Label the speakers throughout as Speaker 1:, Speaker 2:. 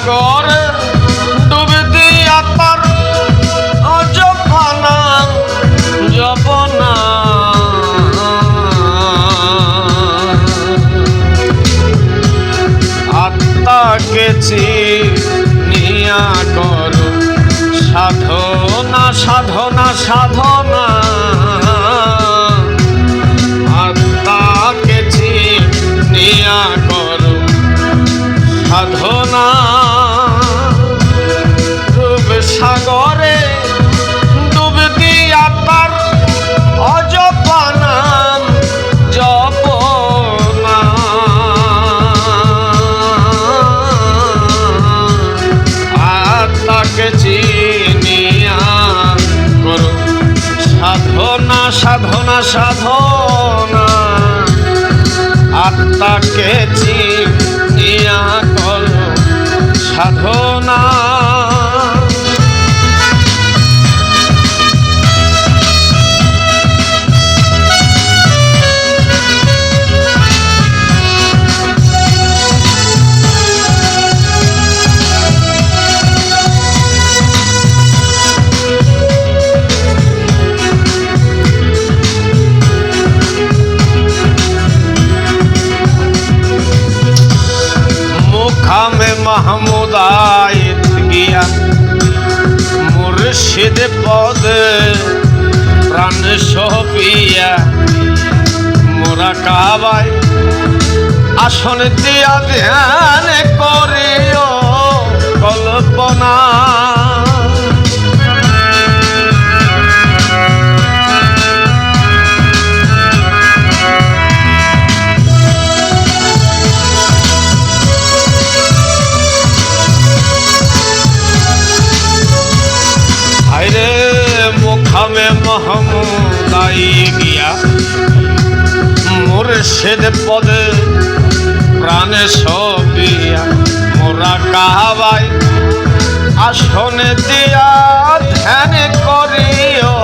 Speaker 1: সাগর ডুবে দিয়া পার জপনা জপনা আত্মাকে নিয়া কর সাধনা সাধনা সাধনা। সাধনা সাধনা সাধনা। আত্মাকে চিনিয়া কল সাধনা মুখামে মাহমুদ গিয়া মুর্শিদ পদে প্রাণ সপিয়া মোরা কাবায় আসন দিয়া ধ্যান করিও কল্পনা মহমুদাই গিয়া মুর্শিদ পদে প্রাণে সবিয়া মোরা কাহাবাই আসনে দিয়া ধ্যান করিও।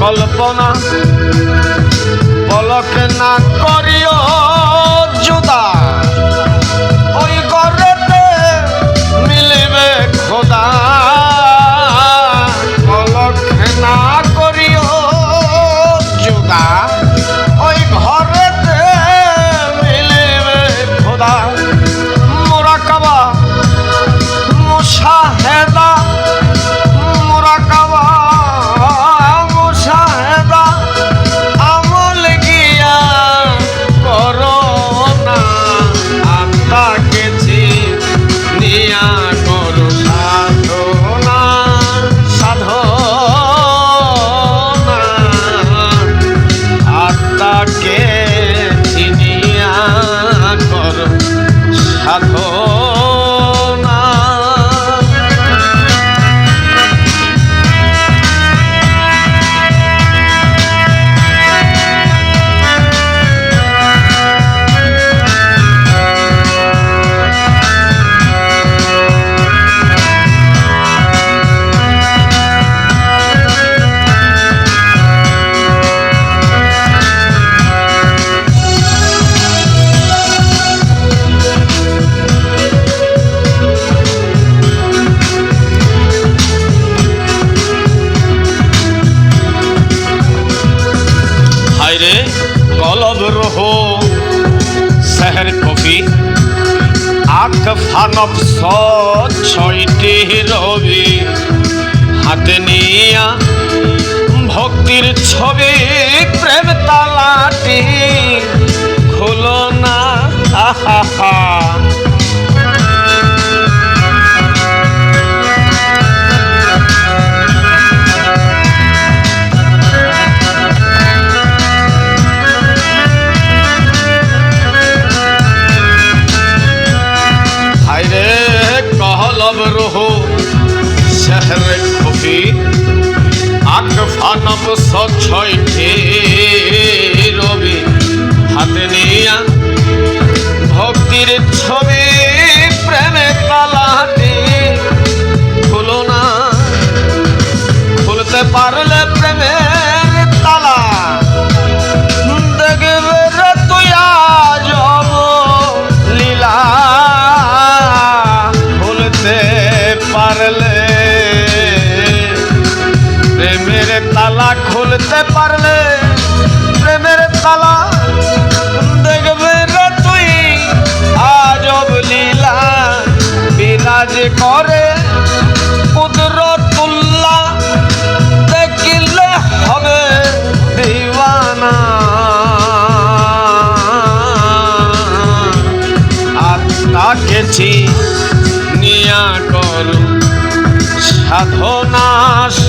Speaker 1: কল্পনা পলকে না করিও। ফানব ছয়টি রবি হাতে নিয়া ভক্তির ছবি প্রেম তালাটি খুলো না আহা।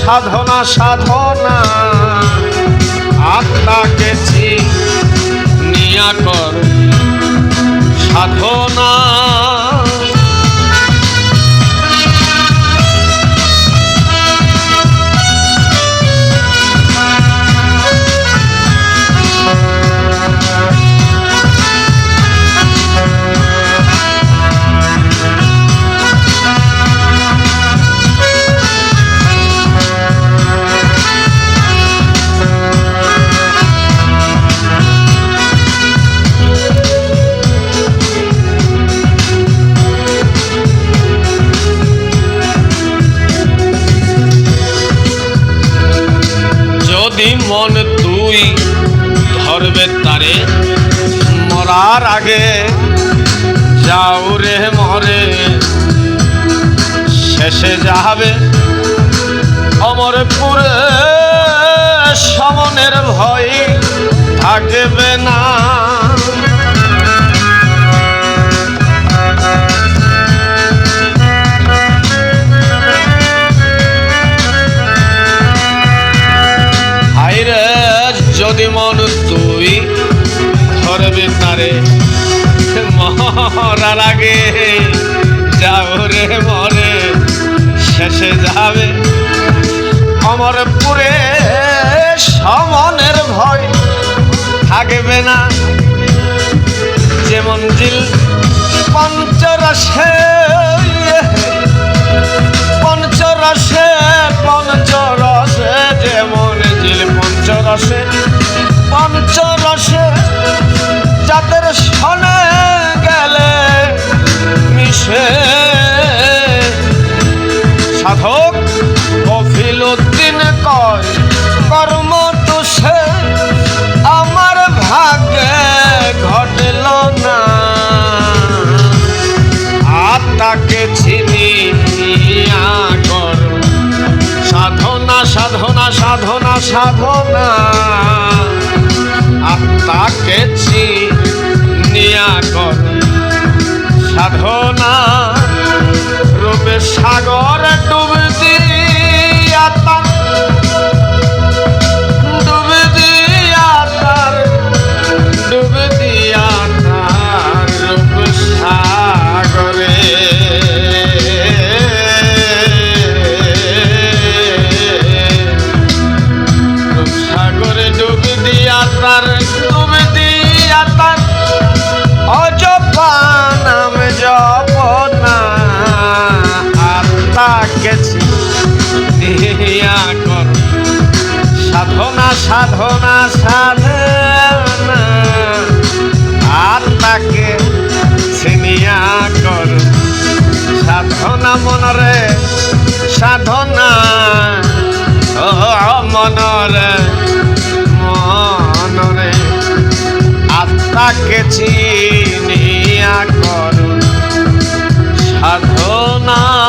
Speaker 1: সাধনা সাধনা। মরার আগে যাও রে মরে। শেষে যাবে অমরপুরে। সমনের ভয় থাকবে না। যদি মন তুই ধরবি তারে। মরার আগে যাও রে মরে, শেষে যাবে। অমরপুরে সমনের ভয় থাকবে না। যেমন জিল পঞ্চরসে পঞ্চরসে পঞ্চরসে, যেমন জিল পঞ্চরসে পঞ্চরসে যাদের শনে গেলে মিশে। সাধক কফিল উদ্দিন কয়, কর্ম দোষে আমার ভাগ্যে ঘটল না। আত্মাকে চিনিয়া কর। সাধনা সাধনা সাধনা সাধনা। আত্মাকে চিনিয়া কর। সাধনা রূপে সাগর ডুব দিয়া সাধনা সাধনা আর তাকে সিনিয়া কর। সাধনা মনরে সাধনা। মনরে মনরে আত্মাকে চিনিয়া কর। সাধনা